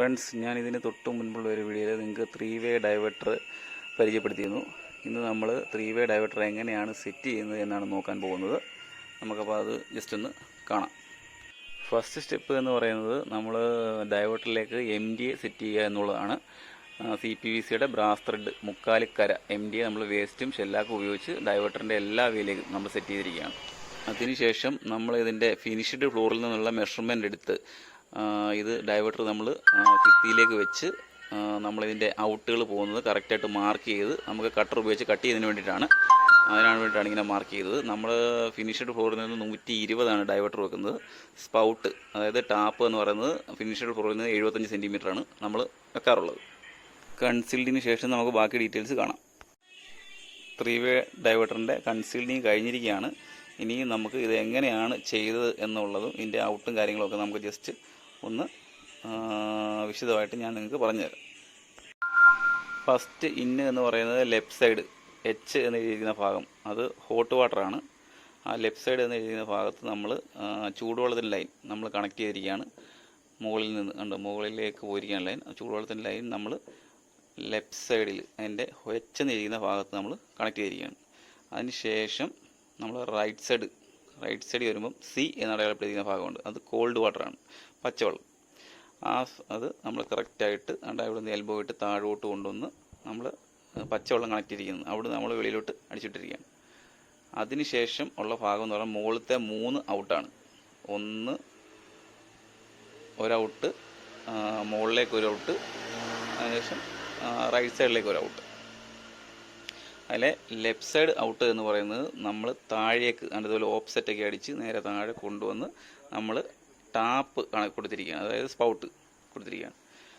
Friends ഞാൻ ഇതിന് തൊട്ട് മുൻപുള്ള ഒരു വീഡിയോയിൽ നിങ്ങൾക്ക് ത്രീ വേ ഡൈവേർട്ടർ പരിചയപ്പെടുത്തിയിരുന്നു. ഇന്ന് നമ്മൾ ത്രീ വേ ഡൈവേർട്ടർ എങ്ങനെയാണ് സെറ്റ് ചെയ്യുന്നത് എന്നാണ് നോക്കാൻ പോകുന്നത്. നമുക്കപ്പോൾ അത് ജസ്റ്റ് ഒന്ന് കാണാം. ഫസ്റ്റ് സ്റ്റെപ്പ് എന്ന് പറയുന്നത് നമ്മൾ ഡൈവേർട്ടറിലേക്ക് എം ഡി എ സെറ്റ് ചെയ്യുക എന്നുള്ളതാണ്. സി പി വി സിയുടെ ബ്രാസ് ത്രെഡ് മുക്കാലിക്കര എം ഡി എ നമ്മൾ വേസ്റ്റും ഷെല്ലാക്കും ഉപയോഗിച്ച് ഡൈവേർട്ടറിന്റെ എല്ലാ വേയിലേക്കും നമ്മൾ സെറ്റ് ചെയ്തിരിക്കുകയാണ്. അതിനുശേഷം നമ്മൾ ഇതിന്റെ ഫിനിഷ്ഡ് ഫ്ലോറിൽ നിന്നുള്ള മെഷർമെന്റ് എടുത്ത് ഇത് ഡൈവേർട്ടർ നമ്മൾ ഭിത്തിയിലേക്ക് വെച്ച് നമ്മളിതിന്റെ ഔട്ടുകൾ പോകുന്നത് കറക്റ്റായിട്ട് മാർക്ക് ചെയ്ത് നമുക്ക് കട്ടർ ഉപയോഗിച്ച് കട്ട് ചെയ്യുന്നതിന് വേണ്ടിയിട്ടാണ്. അതിനാണ് വേണ്ടിയിട്ടാണ് ഇങ്ങനെ മാർക്ക് ചെയ്തത്. നമ്മൾ ഫിനിഷ്ഡ് ഫ്ലോറിൽ നിന്ന് നൂറ്റി ഇരുപതാണ് ഡൈവേർട്ടർ വെക്കുന്നത്. സ്പൗട്ട് അതായത് ടാപ്പ് എന്ന് പറയുന്നത് ഫിനിഷ്ഡ് ഫ്ലോറിൽ നിന്ന് എഴുപത്തഞ്ച് സെന്റിമീറ്ററാണ് നമ്മൾ വെക്കാറുള്ളത്. കൺസീൽഡിന് ശേഷം നമുക്ക് ബാക്കി ഡീറ്റെയിൽസ് കാണാം. ത്രീ വേ ഡൈവേർട്ടറിന്റെ കൺസീൽഡിങ് കഴിഞ്ഞിരിക്കുകയാണ്. ഇനിയും നമുക്ക് ഇത് എങ്ങനെയാണ് ചെയ്തത് എന്നുള്ളതും ഇതിന്റെ ഔട്ടും കാര്യങ്ങളൊക്കെ നമുക്ക് ജസ്റ്റ് ഒന്ന് വിശദമായിട്ട് ഞാൻ നിങ്ങൾക്ക് പറഞ്ഞുതരാം. ഫസ്റ്റ് ഇന്ന് എന്ന് പറയുന്നത് ലെഫ്റ്റ് സൈഡ് എച്ച് എന്ന് എഴുതിയിരിക്കുന്ന ഭാഗം. അത് ഹോട്ട് വാട്ടറാണ് ആ ലെഫ്റ്റ് സൈഡ് എന്ന് എഴുതിയിരിക്കുന്ന ഭാഗത്ത് നമ്മൾ ചൂടുവെള്ളത്തിന്റെ ലൈൻ നമ്മൾ കണക്ട് ചെയ്തിരിക്കുകയാണ്. മുകളിൽ നിന്ന് ഉണ്ട് മുകളിലേക്ക് പോയിരിക്കുകയാണ് ലൈൻ ചൂടുവെള്ളത്തിന്റെ ലൈൻ നമ്മൾ ലെഫ്റ്റ് സൈഡിൽ അതിന്റെ എച്ച് എന്ന് എഴുതിയിരിക്കുന്ന ഭാഗത്ത് നമ്മൾ കണക്ട് ചെയ്തിരിക്കുകയാണ്. അതിന് ശേഷം നമ്മൾ റൈറ്റ് സൈഡ് റൈറ്റ് സൈഡിൽ വരുമ്പം സി എന്ന് അടയാളപ്പെടുത്തിയ ഭാഗമുണ്ട്. അത് കോൾഡ് വാട്ടറാണ് പച്ചവെള്ളം. ആ അത് നമ്മൾ കറക്റ്റായിട്ട് അവിടെ ഇവിടെ നിന്ന് എൽബോ ഇട്ട് താഴോട്ട് കൊണ്ടുവന്ന് നമ്മൾ പച്ചവെള്ളം കണക്ട് ചെയ്തിരിക്കുന്നത് അവിടെ നമ്മൾ വെളിയിലോട്ട് അടിച്ചിട്ടിരിക്കുകയാണ്. അതിനുശേഷം ഉള്ള ഭാഗം എന്ന് പറഞ്ഞാൽ മുകളിലത്തെ മൂന്ന് ഔട്ടാണ് ഒന്ന് ഒരൗട്ട് മുകളിലേക്ക് ഒരു ഔട്ട് അതിനുശേഷം റൈറ്റ് സൈഡിലേക്ക് ഒരു ഔട്ട് അതിലെ ലെഫ്റ്റ് സൈഡ് ഔട്ട് എന്ന് പറയുന്നത് നമ്മൾ താഴേക്ക് അതുപോലെ ഒക്കെ അടിച്ച് നേരെ താഴെ കൊണ്ടുവന്ന് നമ്മൾ ടാപ്പ് കൊടുത്തിരിക്കുകയാണ്. അതായത് സ്പൗട്ട് കൊടുത്തിരിക്കുകയാണ്.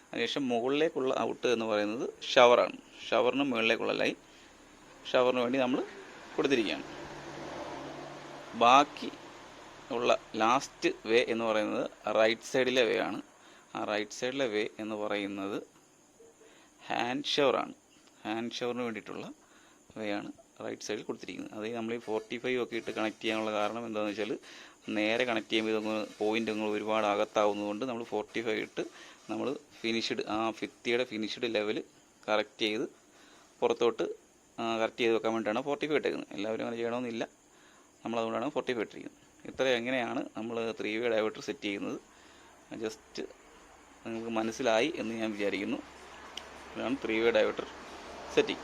അതിനുശേഷം മുകളിലേക്കുള്ള ഔട്ട് എന്ന് പറയുന്നത് ഷവറാണ് ഷവറിന് മുകളിലേക്കുള്ള ലൈൻ ഷവറിന് വേണ്ടി നമ്മൾ കൊടുത്തിരിക്കുകയാണ്. ബാക്കി ഉള്ള ലാസ്റ്റ് വേ എന്ന് പറയുന്നത് റൈറ്റ് സൈഡിലെ വേ ആണ്. ആ റൈറ്റ് സൈഡിലെ വേ എന്ന് പറയുന്നത് ഹാൻഡ് ഷവറാണ് ഹാൻഡ് ഷവറിന് വേണ്ടിയിട്ടുള്ള വയാണ് റൈറ്റ് സൈഡിൽ കൊടുത്തിരിക്കുന്നത്. അത് നമ്മൾ ഈ ഫോർട്ടി ഫൈവ് ഒക്കെ ഇട്ട് കണക്ട് ചെയ്യാനുള്ള കാരണം എന്താണെന്ന് വെച്ചാൽ നേരെ കണക്ട് ചെയ്യുമ്പോൾ ഇതൊന്ന് പോയിന്റ് അങ്ങ് ഒരുപാട് അകത്താവുന്നതുകൊണ്ട് നമ്മൾ ഫോർട്ടി ഫൈവ് ഇട്ട് നമ്മൾ ഫിനിഷ്ഡ് ആ ഫിത്തിയുടെ ഫിനിഷ്ഡ് ലെവൽ കറക്റ്റ് ചെയ്ത് പുറത്തോട്ട് കറക്റ്റ് ചെയ്ത് വെക്കാൻ വേണ്ടിയിട്ടാണ് ഫോർട്ടി ഫൈവ് ഇട്ടേക്കുന്നത്. എല്ലാവരും അങ്ങനെ ചെയ്യണമെന്നില്ല. നമ്മളതുകൊണ്ടാണ് ഫോർട്ടി ഫൈവ് ഇട്ടിരിക്കുന്നത്. ഇത്ര എങ്ങനെയാണ് നമ്മൾ ത്രീ വേ ഡൈവേർട്ടർ സെറ്റ് ചെയ്യുന്നത്? ജസ്റ്റ് നിങ്ങൾക്ക് മനസ്സിലായി എന്ന് ഞാൻ വിചാരിക്കുന്നു. ഇതാണ് ത്രീ വേ ഡൈവേർട്ടർ സെറ്റിംഗ്